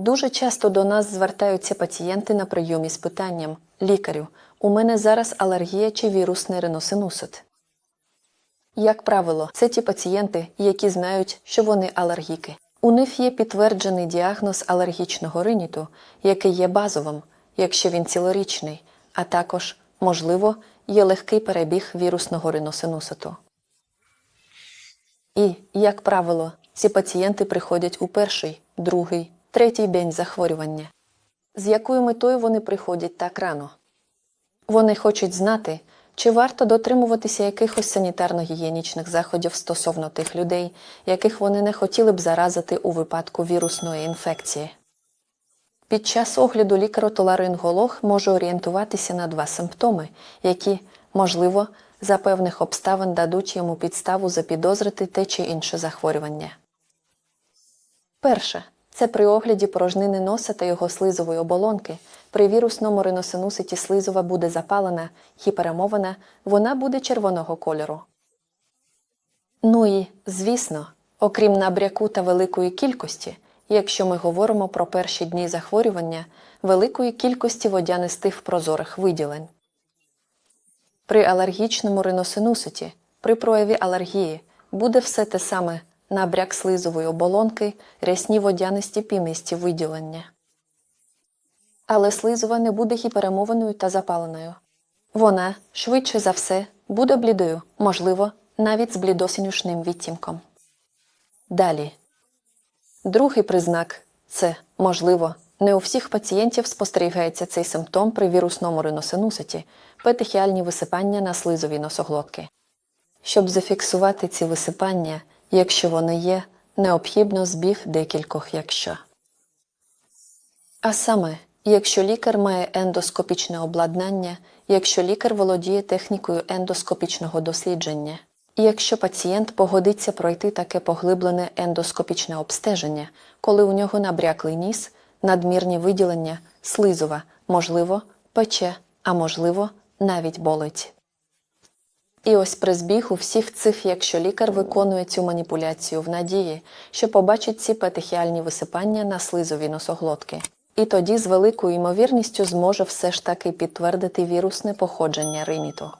Дуже часто до нас звертаються пацієнти на прийомі з питанням лікарю, у мене зараз алергія чи вірусний риносинусит. Як правило, це ті пацієнти, які знають, що вони алергіки. У них є підтверджений діагноз алергічного риніту, який є базовим, якщо він цілорічний, а також, можливо, є легкий перебіг вірусного риносинуситу. І, як правило, ці пацієнти приходять у перший, другий, третій день захворювання. З якою метою вони приходять так рано? Вони хочуть знати, чи варто дотримуватися якихось санітарно-гігієнічних заходів стосовно тих людей, яких вони не хотіли б заразити у випадку вірусної інфекції. Під час огляду лікар-отоларинголог може орієнтуватися на два симптоми, які, можливо, за певних обставин дадуть йому підставу запідозрити те чи інше захворювання. Перше це при огляді порожнини носа та його слизової оболонки. При вірусному риносинуситі слизова буде запалена, гіперемована, вона буде червоного кольору. Ну і, звісно, окрім набряку та великої кількості, якщо ми говоримо про перші дні захворювання, великої кількості водянистих прозорих виділень. При алергічному риносинуситі, при прояві алергії, буде все те саме набряк слизової оболонки, рясні водянисті пінисті виділення. Але слизова не буде гіперемованою та запаленою. Вона, швидше за все, буде блідою, можливо, навіть з блідосинюшним відтінком. Далі. Другий признак це, можливо, не у всіх пацієнтів спостерігається цей симптом при вірусному риносинуситі петехіальні висипання на слизові носоглотки. Щоб зафіксувати ці висипання, якщо вони є, необхідно збіг декількох якщо. А саме, якщо лікар має ендоскопічне обладнання, якщо лікар володіє технікою ендоскопічного дослідження, якщо пацієнт погодиться пройти таке поглиблене ендоскопічне обстеження, коли у нього набряклий ніс, надмірні виділення, слизова, можливо, пече, а можливо, навіть болить. І ось при збігу всіх цих, якщо лікар виконує цю маніпуляцію в надії, що побачить ці петехіальні висипання на слизові носоглотки, і тоді з великою ймовірністю зможе все ж таки підтвердити вірусне походження риніту.